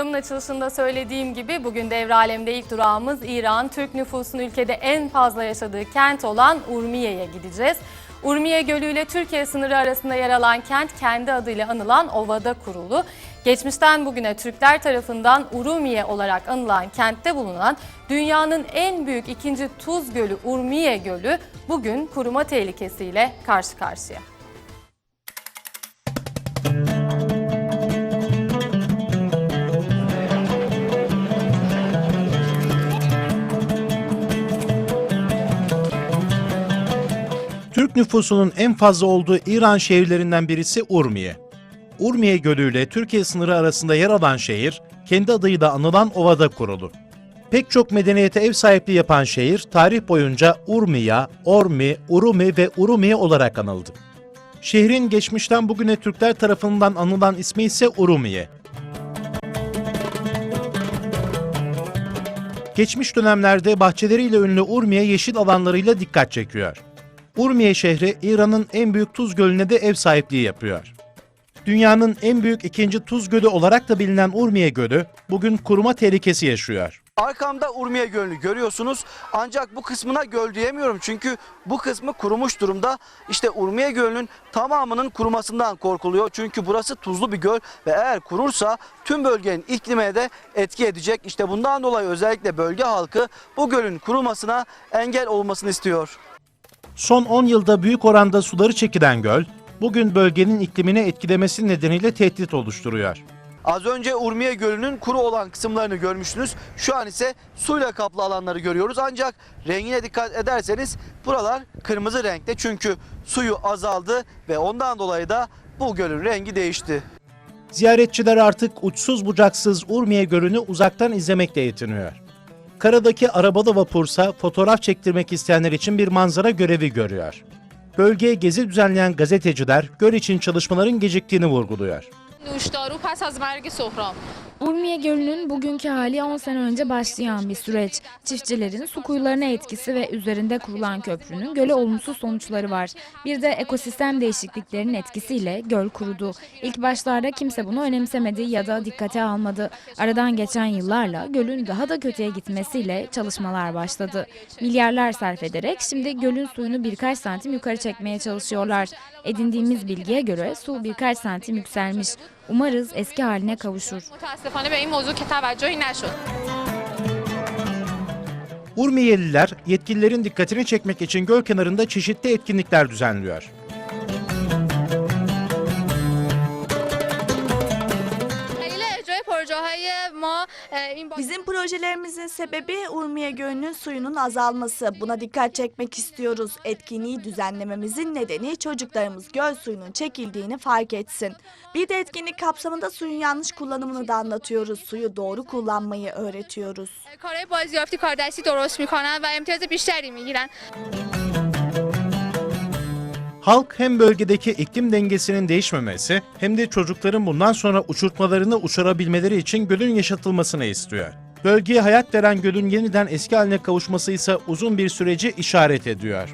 Programın açılışında söylediğim gibi bugün devre alemde ilk durağımız İran. Türk nüfusunun ülkede en fazla yaşadığı kent olan Urmiye'ye gideceğiz. Urmiye Gölü ile Türkiye sınırı arasında yer alan kent kendi adıyla anılan ovada kurulu. Geçmişten bugüne Türkler tarafından Urumiye olarak anılan kentte bulunan dünyanın en büyük ikinci tuz gölü Urmiye Gölü bugün kuruma tehlikesiyle karşı karşıya. Türk nüfusunun en fazla olduğu İran şehirlerinden birisi Urmiye. Urmiye Gölü ile Türkiye sınırı arasında yer alan şehir, kendi adıyla anılan ovada kurulu. Pek çok medeniyete ev sahipliği yapan şehir, tarih boyunca Urmiya, Ormi, Urumi ve Urumiye olarak anıldı. Şehrin geçmişten bugüne Türkler tarafından anılan ismi ise Urumiye. Geçmiş dönemlerde bahçeleriyle ünlü Urmiye yeşil alanlarıyla dikkat çekiyor. Urmiye şehri İran'ın en büyük tuz gölüne de ev sahipliği yapıyor. Dünyanın en büyük ikinci tuz gölü olarak da bilinen Urmiye Gölü bugün kuruma tehlikesi yaşıyor. Arkamda Urmiye Gölü'nü görüyorsunuz. Ancak bu kısmına göl diyemiyorum çünkü bu kısmı kurumuş durumda. İşte Urmiye Gölü'nün tamamının kurumasından korkuluyor. Çünkü burası tuzlu bir göl ve eğer kurursa tüm bölgenin iklimine de etki edecek. İşte bundan dolayı özellikle bölge halkı bu gölün kurumasına engel olmasını istiyor. Son 10 yılda büyük oranda suları çekilen göl, bugün bölgenin iklimine etkilemesi nedeniyle tehdit oluşturuyor. Az önce Urmiye Gölü'nün kuru olan kısımlarını görmüştünüz. Şu an ise suyla kaplı alanları görüyoruz. Ancak rengine dikkat ederseniz buralar kırmızı renkte. Çünkü suyu azaldı ve ondan dolayı da bu gölün rengi değişti. Ziyaretçiler artık uçsuz bucaksız Urmiye Gölü'nü uzaktan izlemekle yetiniyor. Karadaki arabalı vapursa fotoğraf çektirmek isteyenler için bir manzara görevi görüyor. Bölgeye gezi düzenleyen gazeteciler göl için çalışmaların geciktiğini vurguluyor. Urmiye Gölü'nün bugünkü hali 10 sene önce başlayan bir süreç. Çiftçilerin su kuyularına etkisi ve üzerinde kurulan köprünün göle olumsuz sonuçları var. Bir de ekosistem değişikliklerinin etkisiyle göl kurudu. İlk başlarda kimse bunu önemsemedi ya da dikkate almadı. Aradan geçen yıllarla gölün daha da kötüye gitmesiyle çalışmalar başladı. Milyarlar sarf ederek şimdi gölün suyunu birkaç santim yukarı çekmeye çalışıyorlar. Edindiğimiz bilgiye göre su birkaç santim yükselmiş. Umarız eski haline kavuşur. Urmiyeliler yetkililerin dikkatini çekmek için göl kenarında çeşitli etkinlikler düzenliyor. Ee, Bizim projelerimizin sebebi Urmiye Gölü'nün suyunun azalması. Buna dikkat çekmek istiyoruz. Etkinliği düzenlememizin nedeni çocuklarımız göl suyunun çekildiğini fark etsin. Bir de etkinlik kapsamında suyun yanlış kullanımını da anlatıyoruz. Suyu doğru kullanmayı öğretiyoruz. Ee, Kore Baziyofti kardeşliği doğru ve imtiyazı bir şeyler mi giren? Halk hem bölgedeki iklim dengesinin değişmemesi hem de çocukların bundan sonra uçurtmalarını uçurabilmeleri için gölün yaşatılmasını istiyor. Bölgeye hayat veren gölün yeniden eski haline kavuşması ise uzun bir süreci işaret ediyor.